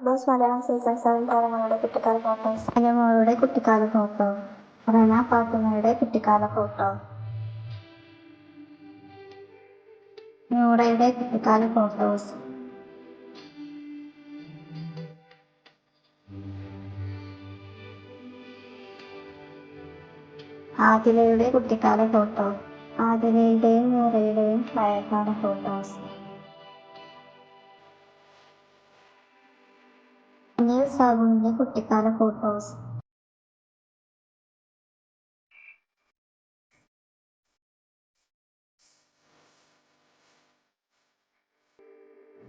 boss Malayalam season seven താരങ്ങളുടെ കുട്ടിക്കാല photos അനുമോളുടെ കുട്ടിക്കാല ഫോട്ടോ റന പാത്തുമ്മയുടെ കുട്ടിക്കാല ഫോട്ടോ നൂറയുടെ കുട്ടിക്കാല ഫോട്ടോസ് ആതിരയുടെ കുട്ടിക്കാല ഫോട്ടോ ആതിരയുടെയും നൂറയുടെയും പഴയകാല ഫോട്ടോസ് അനിൽ സാബുവിന്റെ കുട്ടിക്കാല ഫോട്ടോസ്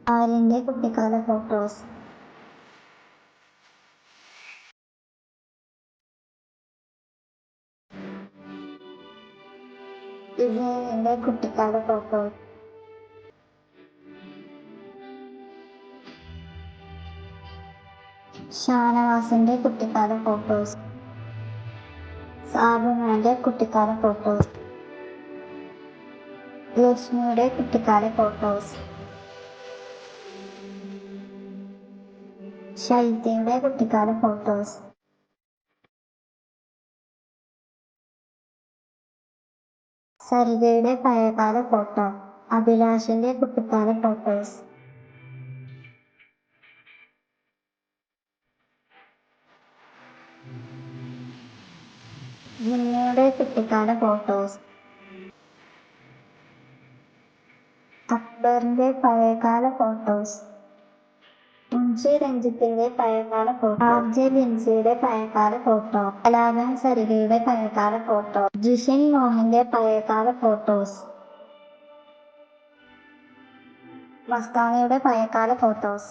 ആലിന്റെ കുട്ടിക്കാല ഫോട്ടോസ് വിജയന്റെ കുട്ടിക്കാല ഫോട്ടോസ് ഷാനവാസിന്റെ കുട്ടിക്കാല ഫോട്ടോസ് സാബുമാന്റെ കുട്ടിക്കാല ഫോട്ടോസ് ലക്ഷ്മിയുടെ കുട്ടിക്കാല ഫോട്ടോസ് ശൈത്യയുടെ കുട്ടിക്കാല ഫോട്ടോസ് സരിതയുടെ പഴയകാല ഫോട്ടോ അഭിലാഷിന്റെ കുട്ടിക്കാല ഫോട്ടോസ് ജിമ്മയുടെ കുട്ടിക്കാല ഫോട്ടോസ് അക്ബറിന്റെ പഴയകാല ഫോട്ടോസ് മുൻഷി രഞ്ജിത്തിന്റെ പഴയകാല ഫോട്ടോ ആർ ജെ ലിൻസിയുടെ പഴയകാല ഫോട്ടോ കലാപൻ സരികയുടെ പഴയകാല ഫോട്ടോ ജിഷൻ മോഹന്റെ പഴയകാല ഫോട്ടോസ് മസ്താനയുടെ പഴയകാല ഫോട്ടോസ്